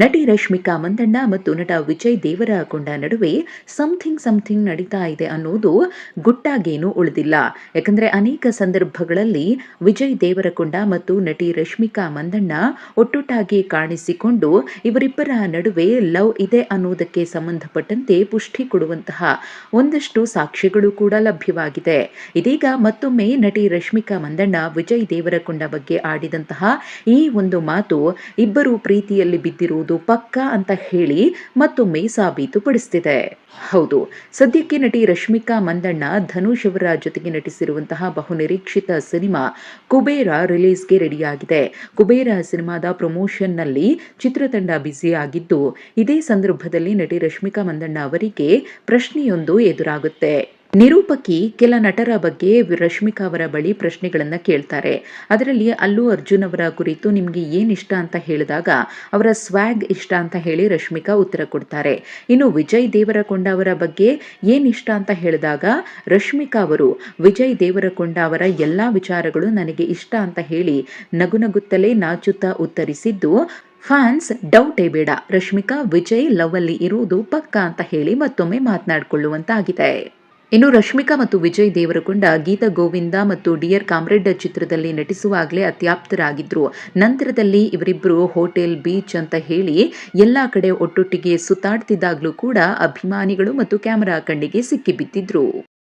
ನಟಿ ರಶ್ಮಿಕಾ ಮಂದಣ್ಣ ಮತ್ತು ನಟ ವಿಜಯ್ ದೇವರಕೊಂಡ ನಡುವೆ ಸಮಥಿಂಗ್ ಸಮಥಿಂಗ್ ನಡೀತಾ ಇದೆ ಅನ್ನೋದು ಗುಟ್ಟಾಗೇನು ಉಳಿದಿಲ್ಲ. ಯಾಕಂದ್ರೆ ಅನೇಕ ಸಂದರ್ಭಗಳಲ್ಲಿ ವಿಜಯ್ ದೇವರಕೊಂಡ ಮತ್ತು ನಟಿ ರಶ್ಮಿಕಾ ಮಂದಣ್ಣ ಒಟ್ಟೊಟ್ಟಾಗಿ ಕಾಣಿಸಿಕೊಂಡು ಇವರಿಬ್ಬರ ನಡುವೆ ಲವ್ ಇದೆ ಅನ್ನೋದಕ್ಕೆ ಸಂಬಂಧಪಟ್ಟಂತೆ ಪುಷ್ಟಿ ಕೊಡುವಂತಹ ಒಂದಷ್ಟು ಸಾಕ್ಷ್ಯಗಳು ಕೂಡ ಲಭ್ಯವಾಗಿದೆ. ಇದೀಗ ಮತ್ತೊಮ್ಮೆ ನಟಿ ರಶ್ಮಿಕಾ ಮಂದಣ್ಣ ವಿಜಯ್ ದೇವರಕೊಂಡ ಬಗ್ಗೆ ಆಡಿದಂತಹ ಈ ಒಂದು ಮಾತು ಇಬ್ಬರು ಪ್ರೀತಿಯಲ್ಲಿ ಬಿದ್ದಿರುವುದು ಪಕ್ಕ ಅಂತ ಹೇಳಿ ಮತ್ತೊಮ್ಮೆ ಸಾಬೀತುಪಡಿಸ್ತಿದೆ ಹೌದು, ಸದ್ಯಕ್ಕೆ ನಟಿ ರಶ್ಮಿಕಾ ಮಂದಣ್ಣ ಧನುಷ್ ಅವರ ಜೊತೆಗೆ ನಟಿಸಿರುವಂತಹ ಬಹುನಿರೀಕ್ಷಿತ ಸಿನಿಮಾ ಕುಬೇರ ರಿಲೀಸ್ಗೆ ರೆಡಿಯಾಗಿದೆ. ಕುಬೇರ ಸಿನಿಮಾದ ಪ್ರಮೋಷನ್ನಲ್ಲಿ ಚಿತ್ರತಂಡ ಬ್ಯುಸಿಯಾಗಿದ್ದು ಇದೇ ಸಂದರ್ಭದಲ್ಲಿ ನಟಿ ರಶ್ಮಿಕಾ ಮಂದಣ್ಣ ಅವರಿಗೆ ಪ್ರಶ್ನೆಯೊಂದು ಎದುರಾಗುತ್ತೆ. ನಿರೂಪಕಿ ಕೆಲ ನಟರ ಬಗ್ಗೆ ರಶ್ಮಿಕಾ ಅವರ ಬಳಿ ಪ್ರಶ್ನೆಗಳನ್ನು ಕೇಳ್ತಾರೆ. ಅದರಲ್ಲಿ ಅಲ್ಲು ಅರ್ಜುನ್ ಅವರ ಕುರಿತು ನಿಮಗೆ ಏನು ಇಷ್ಟ ಅಂತ ಹೇಳಿದಾಗ ಅವರ ಸ್ವ್ಯಾಗ್ ಇಷ್ಟ ಅಂತ ಹೇಳಿ ರಶ್ಮಿಕಾ ಉತ್ತರ ಕೊಡ್ತಾರೆ. ಇನ್ನು ವಿಜಯ್ ದೇವರಕೊಂಡ ಅವರ ಬಗ್ಗೆ ಏನು ಇಷ್ಟ ಅಂತ ಹೇಳಿದಾಗ ರಶ್ಮಿಕಾ ಅವರು, ವಿಜಯ್ ದೇವರಕೊಂಡ ಅವರ ಎಲ್ಲ ವಿಚಾರಗಳು ನನಗೆ ಇಷ್ಟ ಅಂತ ಹೇಳಿ ನಗು ನಗುತ್ತಲೇ ನಾಚುತ್ತಾ ಉತ್ತರಿಸಿದ್ದು, ಫ್ಯಾನ್ಸ್, ಡೌಟೇ ಬೇಡ. ರಶ್ಮಿಕಾ, ವಿಜಯ್ ಲವ್ ಅಲ್ಲಿ ಇರುವುದು ಪಕ್ಕ ಅಂತ ಹೇಳಿ ಮತ್ತೊಮ್ಮೆ ಮಾತನಾಡಿಕೊಳ್ಳುವಂತಾಗಿದೆ. ಇನ್ನು ರಶ್ಮಿಕಾ ಮತ್ತು ವಿಜಯ್ ದೇವರಕೊಂಡ ಗೀತ ಗೋವಿಂದ ಮತ್ತು ಡಿಯರ್ ಕಾಮ್ರೆಡ್ ಚಿತ್ರದಲ್ಲಿ ನಟಿಸುವಾಗಲೇ ಅತ್ಯಾಪ್ತರಾಗಿದ್ದರು ನಂತರದಲ್ಲಿ ಇವರಿಬ್ಬರು ಹೋಟೆಲ್, ಬೀಚ್ ಅಂತ ಹೇಳಿ ಎಲ್ಲ ಕಡೆ ಒಟ್ಟೊಟ್ಟಿಗೆ ಸುತ್ತಾಡ್ತಿದ್ದಾಗಲೂ ಕೂಡ ಅಭಿಮಾನಿಗಳು ಮತ್ತು ಕ್ಯಾಮರಾ ಕಣ್ಣಿಗೆ ಸಿಕ್ಕಿಬಿದ್ದಿದ್ರು.